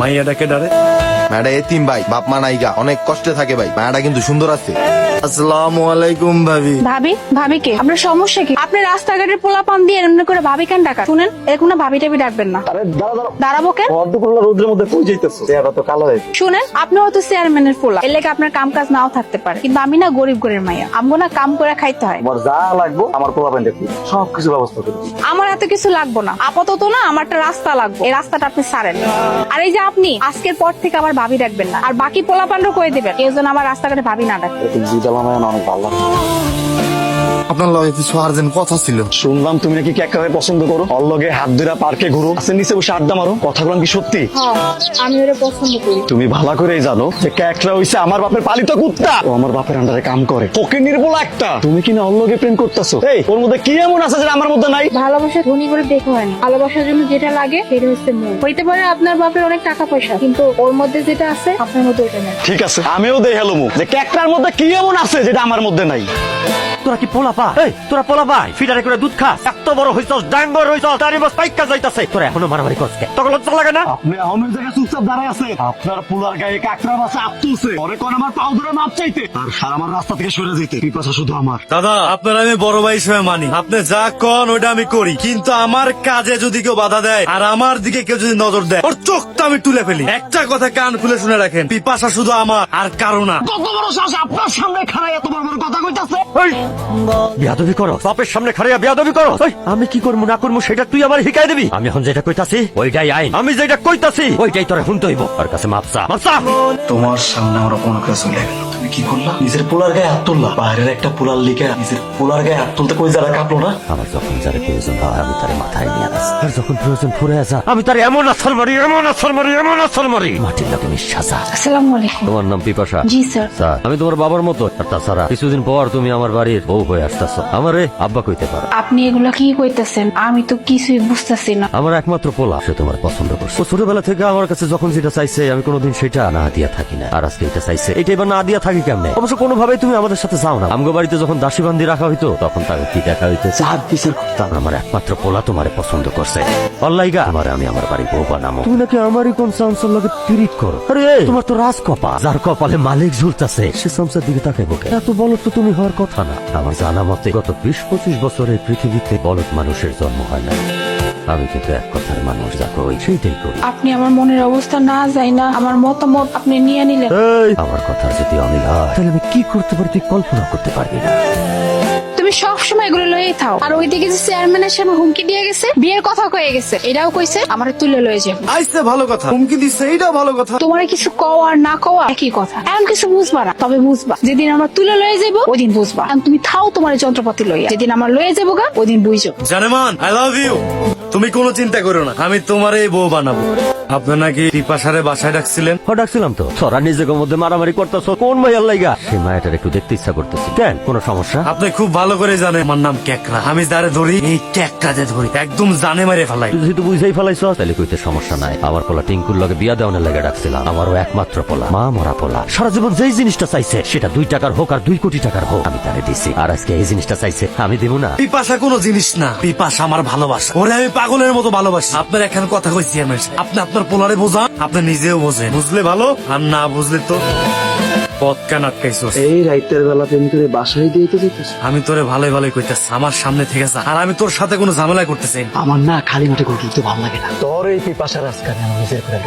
মাইয়াটাকে ডারে। ম্যাডা এতিম ভাই বাপ মা নাইগা অনেক কষ্টে থাকে ভাই। মায়াটা কিন্তু সুন্দর আছে। আসসালামু আলাইকুম ভাবি। ভাবি ভাবি কে? আপনার সমস্যা কি? আপনি রাস্তাঘাটের পোলা পান দিয়ে এমনি করে ভাবি কেন ডাকা শুনেন এরকম না ভাবি টাবি ডাকবেন না। দাঁড়াবো কেন? অর্ধপল্লা রোদ্রের মধ্যে কই যাইতেছো। চেহারা তো কালো হয়ে শুনেন আপনি হয়তো চেয়ারম্যানের পোলা। এর লেগে আপনার কাম কাজ নাও থাকতে পারে। কিন্তু আমি না গরিব গরিব মাইয়া। আমগো না কাম করে খাইতে হয়। আমার যা লাগবো আমার দেখি সব কিছু ব্যবস্থা করবি আমার এত কিছু লাগবো না। আপাতত না আমার একটা রাস্তা লাগবে। এই রাস্তাটা আপনি সারেন আর এই যে আপনি? আজকের পর থেকে আমার ভাবি রাখবেন না। আর বাকি পোলাপানরও করে দেবেন কেউ যেন আমার রাস্তাঘাটে ভাবি না ডাকে জিদাল আমার অনেক ভালো। আপনার লগে কিছু আর্জেন্ট কথা ছিল। শুনলাম তুমি নাকি ক্যাকারে পছন্দ করো? অল্লগে হাত ধরে পার্কে ঘুরো। আসের নিচে বসে আড্ডা মারো। কথাগুলো কি সত্যি? হ্যাঁ আমি ওরা পছন্দ করি। তুমি ভালো করেই জানো যে ক্যাকটা হইছে আমার বাপের পালিত কুত্তা। ও আমার বাপের আন্ডারে কাম করে। ওকে নির্বল একটা। তুমি কি না অল্লগে প্রেম করতেছো? এই ওর মধ্যে কি এমন আছে যেটা আমার মধ্যে নাই? ভালোবাসা ধনী করে দেখো হয়নি ভালোবাসার জন্য যেটা লাগে সেটা হচ্ছে মন। হইতে পারে আপনার বাপের অনেক টাকা পয়সা কিন্তু ওর মধ্যে যেটা আছে আপনার মধ্যে ওটা নেই। ঠিক আছে আমিও দেই হেলো মুখ যে ক্যাকটার মধ্যে কি এমন আছে যেটা আমার মধ্যে নাই? তোরা কি পোলা পা তোরা পোলা পাই ফিডারে করে দুধ খাস। এত বড় হইছস ডাঙ্গর হইছস তারি বস পাইকা যাইতাছে। তোরা এখনও মারামারি করছ। তখন লজ্জা লাগে না? আপনি জায়গায় চুপচাপ দাঁড়ায় আছে। আপনার পুলার গায়ে কাকড়া বাসা আপতুছে পরে কোন আমার পাও ধরে মাপ চাইতে। আর সার আমার রাস্তা থেকে সরে যেতে। পিপাসা শুধু আমার। দাদা আপনার আমি বড় ভাই হিসেবে মানি। আপনি যা কন ওইটা আমি করি। কিন্তু আমার কাজে যদি কেউ বাধা দেয় আর আমার দিকে কেউ যদি নজর দেয় ওর চোখটা আমি তুলে ফেলি। একটা কথা কান খুলে শুনে রাখেন পিপাসা শুধু আমার আর কারও না। কত বড় শ্বাস আপনার সামনে খাড়াই এত বড় বড় কথা কইতাছে? বিয়াদবি করো বাপের সামনে খাড়িয়া বিয়াদবি করো। ওই আমি কি করব না করব সেটা তুই আমার হিকাই দিবি। আমি এখন যেটা কইতাছি ওইটাই আইন। আমি যেটা কইতাছি ওইটাই তোরা শুনতে হইব। আর কাছে মাপসা মাপসা তোমার সামনে আমার অপমান করে চলে গেল তুমি কি করলা? নিজের পোলার গায়ে হাত তুললা। বাইরের একটা পোলার লিখে নিজের পোলার গায়ে হাত তুলতে কই যারা কাঁপলো না? আমার যখন যারে প্রয়োজন হয় আমি তারে মাথায় নিয়ে আসি। আর যখন প্রয়োজন ফুরে আসা আমি তারে এমন আসর মারি এমন আসর মারি এমন আসর মারি। মাটির লাগে নিঃশ্বাসা আসসালামু আলাইকুম। তোমার নাম পিপাসা? জি স্যার। স্যার আমি তোমার বাবার মতো। আর তাছাড়া কিছুদিন পর তুমি আমার বাড়ির বউ হয়ে আসতেছ। আমারে আব্বা কইতে পারো। আপনি এগুলা কি কইতেছেন? আমি তো কিছুই বুঝতেছি না। আমার একমাত্র পোলা, সে তোমার পছন্দ করছে। ও ছোটবেলা থেকে আমার কাছে যখন যেটা চাইছে, আমি কোনোদিন সেটা না দিয়া থাকি না। আর আজকে এটা চাইছে, এটা এবার না দিয়া থাকি কেমনে? অবশ্য কোনোভাবেই তুমি আমাদের সাথে যাও না। আমগো বাড়িতে যখন দাসী বান্দি রাখা হইতো, তখন তাকে কি দেখা হইতো? চাঁদ বিচার করতাম আমার একমাত্র পোলা তোমারে পছন্দ করছে। অল্লাইগা আমার আমি আমার বাড়ি বউ বানামো। তুমি নাকি আমারই কোন সামসার লগে পিরিত করো? আরে তোমার তো রাজ কপা যার কপালে মালিক ঝুলতাছে, সে সামসার দিকে তাকে বকে এত বলত তো তুমি হওয়ার কথা না। আমার জানা মতে, গত বিশ পঁচিশ বছরের পৃথিবীতে বলত মানুষের জন্ম হয় না আমি কিন্তু এক কথার মানুষ যা কই সেইটাই করি। আপনি আমার মনের অবস্থা না যাই না আমার মতামত আপনি নিয়ে নিলেন। আমার কথা যদি অমিল হয় তাহলে আমি কি করতে পারি তুই কল্পনা করতে পারবি না। তুমি সব সময় এগুলো লয়েই থাও। আর ওইদিকে যে চেয়ারম্যান এসে আমার হুমকি দিয়ে গেছে বিয়ের কথা কয়ে গেছে এটাও কইছে আমার তুলে লয়ে যাবে আইসে ভালো কথা। হুমকি দিছে এটাও ভালো কথা। তোমার কিছু কওয়া আর না কওয়া একই কথা। এমন কিছু বুঝবা না তবে বুঝবা। যেদিন আমরা তুলে লয়ে যাব ওই দিন বুঝবা। এখন তুমি থাও তোমার যন্ত্রপাতি লইয়া। যেদিন আমার লয়ে যাব গা ওই দিন বুঝো। জানেমান আই লাভ ইউ তুমি কোনো চিন্তা করো না আমি তোমার এই বউ বানাবো। আপনি নাকি পিপাসারে বাসায় ডাকছিলেন? ও ডাকছিলাম তো। তোরা নিজেকে মধ্যে মারামারি করতেছ কোন মাইয়ার লাইগা? সেই মায়াটার একটু দেখতে ইচ্ছা করতেছি। কেন? কোন সমস্যা? আপনি খুব ভালো করে জানেন আমার নাম ক্যাকরা আমি যারে ধরি এই ক্যাকরাজে ধরি একদম জানে মেরে ফেলাই। তুই যেহেতু বুঝাই ফেলাইছ তাহলে কইতে সমস্যা নাই। আমার পোলা টিঙ্কুর লগে বিয়া দেওয়ানের লাগে ডাকছিলাম। আমারও একমাত্র পোলা মা মরা পোলা। সারা জীবন যেই জিনিসটা চাইছে সেটা দুই টাকার হোক আর দুই কোটি টাকার হোক আমি তারে দিছি। আর আজকে এই জিনিসটা চাইছে আমি দিব না। পিপাসা কোনো জিনিস না পিপাসা আমার ভালোবাসা। ওরে আমি পাগলের মতো ভালোবাসি। আপনার এখানে কথা কইছি আপনি আপনার পোলারে বোঝান? আপনি নিজেও বোঝেন। বুঝলে ভালো আর না বুঝলে তো এই রাইতের বেলা প্রেম করে বাসায় দিয়ে তো আমি তোরে ভালোই ভালোই কইতাছি আমার সামনে থেকে যা। আর আমি তোর সাথে কোনো ঝামেলা করতেছি। আমার না খালি মাঠে ঘুরতে ভালো লাগে না। তোর এই পিপাসার আজকাল আমার নিজের করে